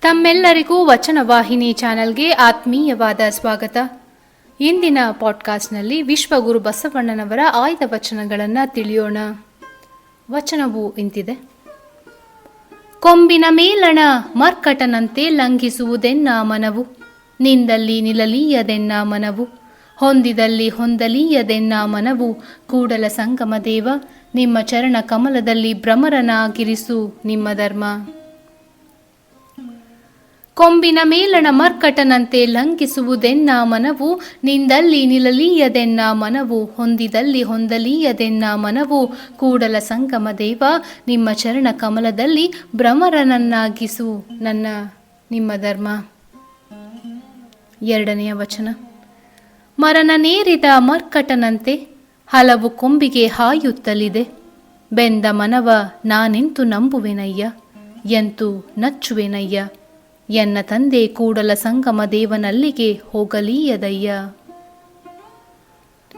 ತಮ್ಮೆಲ್ಲರಿಗೂ ವಚನವಾಹಿನಿ ಚಾನೆಲ್ಗೆ ಆತ್ಮೀಯವಾದ ಸ್ವಾಗತ. ಇಂದಿನ ಪಾಡ್ಕಾಸ್ಟ್ನಲ್ಲಿ ವಿಶ್ವಗುರು ಬಸವಣ್ಣನವರ ಆಯ್ದ ವಚನಗಳನ್ನು ತಿಳಿಯೋಣ. ವಚನವು ಇಂತಿದೆ. ಕೊಂಬಿನ ಮೇಲಣ ಮರ್ಕಟನಂತೆ ಲಂಘಿಸುವುದೆನ್ನ ಮನವು? ನಿಂದಲ್ಲಿ ನಿಲ್ಲಲೀಯದೆನ್ನ ಮನವು? ಹೊಂದಿದಲ್ಲಿ ಹೊಂದಲೀಯದೆನ್ನ ಮನವು? ಕೂಡಲ ಸಂಗಮ ದೇವ, ನಿಮ್ಮ ಚರಣ ಕಮಲದಲ್ಲಿ ಭ್ರಮರನಾಗಿರಿಸು ನಿಮ್ಮ ಧರ್ಮ. ಕೊಂಬಿನ ಮೇಲಣ ಮರ್ಕಟನಂತೆ ಲಂಕಿಸುವುದೆನ್ನ ಮನವು? ನಿಂದಲ್ಲಿ ನಿಲ್ಲಲೀಯದೆನ್ನ ಮನವು? ಹೊಂದಿದಲ್ಲಿ ಹೊಂದಲೀಯದೆನ್ನ ಮನವು? ಕೂಡಲ ಸಂಗಮ ದೇವ, ನಿಮ್ಮ ಚರಣ ಕಮಲದಲ್ಲಿ ಭ್ರಮರನನ್ನಾಗಿಸು ನನ್ನ, ನಿಮ್ಮ ಧರ್ಮ. ಎರಡನೆಯ ವಚನ. ಮರನ ನೇರಿದ ಮರ್ಕಟನಂತೆ ಹಲವು ಕೊಂಬಿಗೆ ಹಾಯುತ್ತಲಿದೆ. ಬೆಂದ ಮನವ ನಾನೆಂತು ನಂಬುವೆನಯ್ಯ? ಎಂತು ನಚ್ಚುವೆನಯ್ಯ? ಎನ್ನ ತಂದೆ ಕೂಡಲ ಸಂಗಮ ದೇವನಲ್ಲಿಗೆ ಹೋಗಲೀಯದಯ್ಯ.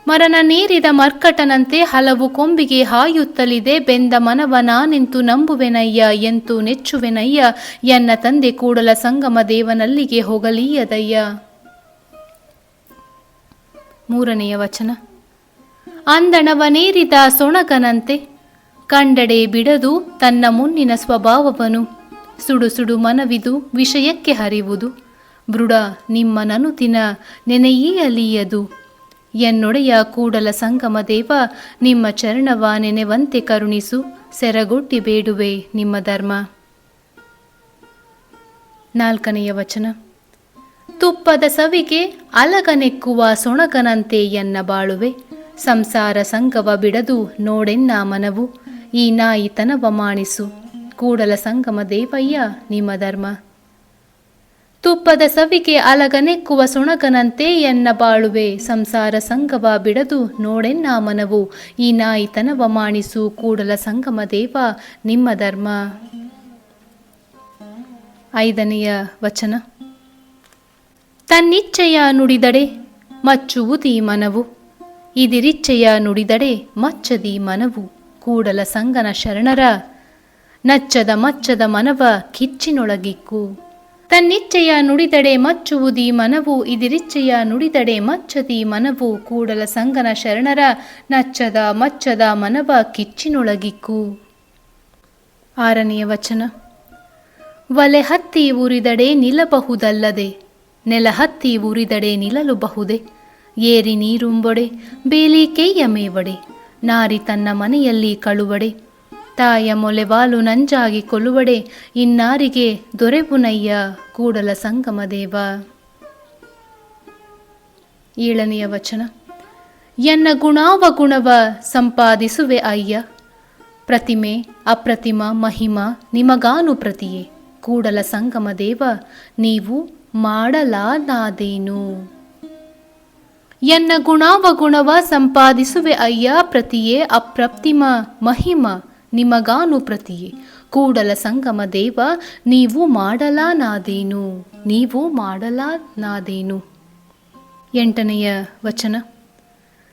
ಮರನ ನೀರಿದ ಮರ್ಕಟನಂತೆ ಹಲವು ಕೊಂಬಿಗೆ ಹಾಯುತ್ತಲಿದೆ, ಬೆಂದ ಮನವ ನಾನೆಂತು ನಂಬುವೆನಯ್ಯ, ಎಂತು ನೆಚ್ಚುವೆನಯ್ಯ, ಎನ್ನ ತಂದೆ ಕೂಡಲ ಸಂಗಮ ದೇವನಲ್ಲಿಗೆ ಹೋಗಲೀಯದಯ್ಯ. ಮೂರನೆಯ ವಚನ ಅಂದಣವನೇರಿದ ಸೊಣಗನಂತೆ, ಕಂಡಡೆ ಬಿಡದು ತನ್ನ ಮುನ್ನಿನ ಸ್ವಭಾವವನು. ಸುಡು ಸುಡು ಮನವಿದು ವಿಷಯಕ್ಕೆ ಹರಿವುದು. ಬೃಢ ನಿಮ್ಮ ನನುತಿನ ನೆನೆಯಲಿಯದು ಎನ್ನೊಡೆಯ ಕೂಡಲ ಸಂಗಮ ದೇವ, ನಿಮ್ಮ ಚರಣವ ನೆನೆವಂತೆ ಕರುಣಿಸು. ಸೆರಗೊಟ್ಟಿ ಬೇಡುವೆ ನಿಮ್ಮ ಧರ್ಮ. ನಾಲ್ಕನೆಯ ವಚನ. ತುಪ್ಪದ ಸವಿಗೆ ಅಲಗನೆಕ್ಕುವ ಸೊಣಕನಂತೆ ಎನ್ನ ಬಾಳುವೆ. ಸಂಸಾರ ಸಂಗವ ಬಿಡದು ನೋಡೆನ್ನ ಮನವು. ಈ ನಾಯಿತನವ ಮಾಣಿಸು. ಕೂಡಲ ಸಂಗಮ ದೇವಯ್ಯ, ನಿಮ್ಮ ಧರ್ಮ. ತುಪ್ಪದ ಸವಿಗೆ ಅಲಗನೆಕ್ಕುವ ಸುಣಗನಂತೆ ಎನ್ನ ಬಾಳುವೆ, ಸಂಸಾರ ಸಂಗವ ಬಿಡದು ನೋಡೆನ್ನ ಮನವು. ಈ ನಾಯಿತನವ ಮಾಣಿಸು ಕೂಡಲ ಸಂಗಮ ದೇವ, ನಿಮ್ಮ ಧರ್ಮ. ಐದನೆಯ ವಚನ. ತನ್ನಿಚ್ಛೆಯ ನುಡಿದಡೆ ಮಚ್ಚುವುದೀ ಮನವು. ಇದಿರಿಚ್ಛೆಯ ನುಡಿದಡೆ ಮಚ್ಚದಿ ಮನವು. ಕೂಡಲ ಸಂಗನ ಶರಣರ ನಚ್ಚದ ಮಚ್ಚದ ಮನವ ಕಿಚ್ಚಿನೊಳಗಿಕ್ಕು. ತನ್ನಿಚ್ಛೆಯ ನುಡಿದಡೆ ಮಚ್ಚುವುದಿ ಮನವು, ಇದಿರಿಚ್ಛೆಯ ನುಡಿದಡೆ ಮಚ್ಚದಿ ಮನವು, ಕೂಡಲ ಸಂಗನ ಶರಣರ ನಚ್ಚದ ಮಚ್ಚದ ಮನವ ಕಿಚ್ಚಿನೊಳಗಿಕ್ಕು. ಆರನೆಯ ವಚನ. ಒಲೆ ಹತ್ತಿ ಉರಿದಡೆ ನಿಲ್ಲಬಹುದಲ್ಲದೆ, ನೆಲ ಹತ್ತಿ ಉರಿದಡೆ ನಿಲ್ಲಲುಬಹುದೆ, ಏರಿ ನೀರುಂಬೊಡೆ, ಬೇಲಿ ಕೆಯ್ಯ ಮೇವಡೆ, ನಾರಿ ತನ್ನ ಮನೆಯಲ್ಲಿ ಕಳುವಡೆ ತಾಯ ಮೊಲೆವಾಲು ನಂಜಾಗಿ ಕೊಲುವಡೆ ಇನ್ನಾರಿಗೆ ದೊರೆಪುನಯ್ಯ ಕೂಡಲ ಸಂಗಮ ದೇವ. ಏಳನೆಯ ವಚನ. ಎನ್ನ ಗುಣಾವ ಗುಣವ ಸಂಪಾದಿಸುವೆ ಅಯ್ಯ. ಪ್ರತಿಮೆ, ಅಪ್ರತಿಮ, ಮಹಿಮ ನಿಮಗಾನು ಪ್ರತಿಯೇ. ಕೂಡಲ ಸಂಗಮ ದೇವ, ನೀವು ಮಾಡಲಾದಾದೇನು ಎನ್ನ ಗುಣಾವಗುಣವ ಸಂಪಾದಿಸುವೆ ಅಯ್ಯ, ಪ್ರತಿಯೇ ಅಪ್ರತಿಮ, ಮಹಿಮ ನಿಮಗಾನು ಪ್ರತಿ ಕೂಡಲ ಸಂಗಮ ದೇವ, ನೀವು ಮಾಡಲಾನಾದೇನು? ನೀವು ಮಾಡಲಾನಾದೇನು? ಎಂಟನೆಯ ವಚನ.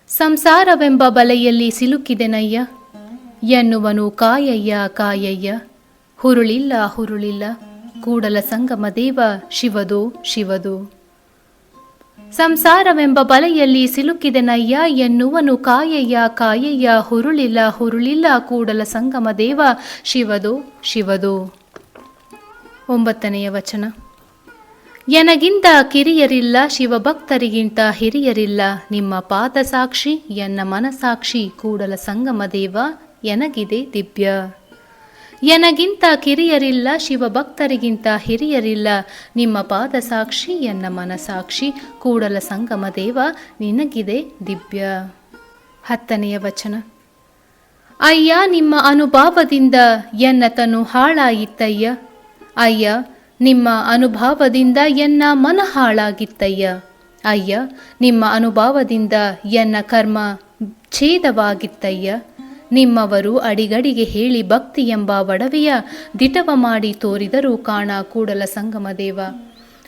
ಸಂಸಾರವೆಂಬ ಬಲೆಯಲ್ಲಿ ಸಿಲುಕಿದೆನಯ್ಯ? ಎನ್ನುವನು ಕಾಯಯ್ಯ ಕಾಯಯ್ಯ. ಹುರುಳಿಲ್ಲ ಹುರುಳಿಲ್ಲ. ಕೂಡಲ ಸಂಗಮ ದೇವ, ಶಿವದು ಶಿವದು. ಸಂಸಾರವೆಂಬ ಬಲೆಯಲ್ಲಿ ಸಿಲುಕಿದನಯ್ಯ ಎನ್ನುವನು ಕಾಯಯ್ಯ ಕಾಯಯ್ಯ ಹುರುಳಿಲ್ಲ ಹುರುಳಿಲ್ಲ ಕೂಡಲ ಸಂಗಮ ದೇವ ಶಿವದು ಶಿವದು. ಒಂಬತ್ತನೆಯ ವಚನ. ಎನಗಿಂತ ಕಿರಿಯರಿಲ್ಲ ಶಿವಭಕ್ತರಿಗಿಂತ ಹಿರಿಯರಿಲ್ಲ. ನಿಮ್ಮ ಪಾದ ಸಾಕ್ಷಿ ಎನ್ನ ಮನಸಾಕ್ಷಿ ಕೂಡಲ ಸಂಗಮ ದೇವ ಎನಗಿದೆ ದಿವ್ಯ. ಎನಗಿಂತ ಕಿರಿಯರಿಲ್ಲ ಶಿವಭಕ್ತರಿಗಿಂತ ಹಿರಿಯರಿಲ್ಲ. ನಿಮ್ಮ ಪಾದ ಸಾಕ್ಷಿ ಎನ್ನ ಮನಸಾಕ್ಷಿ, ಕೂಡಲ ಸಂಗಮ ದೇವ, ನಿನಗಿದೆ ದಿವ್ಯ. ಹತ್ತನೆಯ ವಚನ. ಅಯ್ಯ, ನಿಮ್ಮ ಅನುಭಾವದಿಂದ ಎನ್ನ ತನು ಹಾಳಾಯಿತ್ತಯ್ಯ ಅಯ್ಯ, ನಿಮ್ಮ ಅನುಭಾವದಿಂದ ಎನ್ನ ಮನ ಹಾಳಾಗಿತ್ತಯ್ಯ. ಅಯ್ಯ, ನಿಮ್ಮ ಅನುಭಾವದಿಂದ ಎನ್ನ ಕರ್ಮ ಛೇದವಾಗಿತ್ತಯ್ಯ. ನಿಮ್ಮವರು ಅಡಿಗಡಿಗೆ ಹೇಳಿ ಭಕ್ತಿ ಎಂಬ ಒಡವೆಯ ದಿಟವ ಮಾಡಿ ತೋರಿದರೂ ಕಾಣ ಕೂಡಲ ಸಂಗಮದೇವ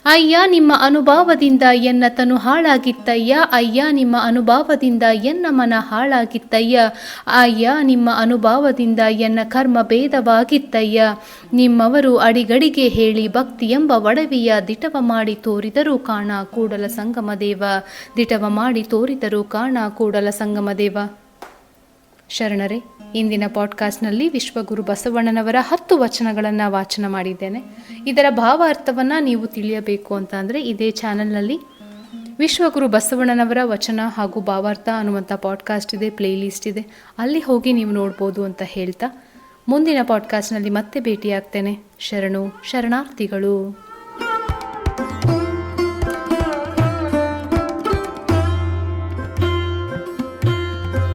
ಅಯ್ಯ, ನಿಮ್ಮ ಅನುಭಾವದಿಂದ ಎನ್ನ ತನು ಹಾಳಾಗಿತ್ತಯ್ಯ? ಅಯ್ಯ, ನಿಮ್ಮ ಅನುಭಾವದಿಂದ ಎನ್ನ ಮನ ಹಾಳಾಗಿತ್ತಯ್ಯ? ಅಯ್ಯ, ನಿಮ್ಮ ಅನುಭಾವದಿಂದ ಎನ್ನ ಕರ್ಮ ಭೇದವಾಗಿತ್ತಯ್ಯ? ನಿಮ್ಮವರು ಅಡಿಗಡಿಗೆ ಹೇಳಿ ಭಕ್ತಿ ಎಂಬ ಒಡವಿಯ ದಿಟವ ಮಾಡಿ ತೋರಿದರು ಕಾಣ ಕೂಡಲ ಸಂಗಮದೇವ ದಿಟವ ಮಾಡಿ ತೋರಿದರು ಕಾಣ ಕೂಡಲ ಸಂಗಮ ದೇವ. ಶರಣರೇ, ಇಂದಿನ ಪಾಡ್ಕಾಸ್ಟ್ನಲ್ಲಿ ವಿಶ್ವಗುರು ಬಸವಣ್ಣನವರ ಹತ್ತು ವಚನಗಳನ್ನು ವಾಚನ ಮಾಡಿದ್ದೇನೆ. ಇದರ ಭಾವಾರ್ಥವನ್ನು ನೀವು ತಿಳಿಯಬೇಕು ಅಂತ ಅಂದರೆ ಇದೇ ಚಾನಲ್ನಲ್ಲಿ ವಿಶ್ವಗುರು ಬಸವಣ್ಣನವರ ವಚನ ಹಾಗೂ ಭಾವಾರ್ಥ ಅನ್ನುವಂಥ ಪಾಡ್ಕಾಸ್ಟ್ ಇದೆ ಪ್ಲೇಲಿಸ್ಟ್ ಇದೆ. ಅಲ್ಲಿ ಹೋಗಿ ನೀವು ನೋಡ್ಬೋದು ಅಂತ ಹೇಳ್ತಾ ಮುಂದಿನ ಪಾಡ್ಕಾಸ್ಟ್ನಲ್ಲಿ ಮತ್ತೆ ಭೇಟಿಯಾಗ್ತೇನೆ. ಶರಣು, ಶರಣಾರ್ಥಿಗಳು.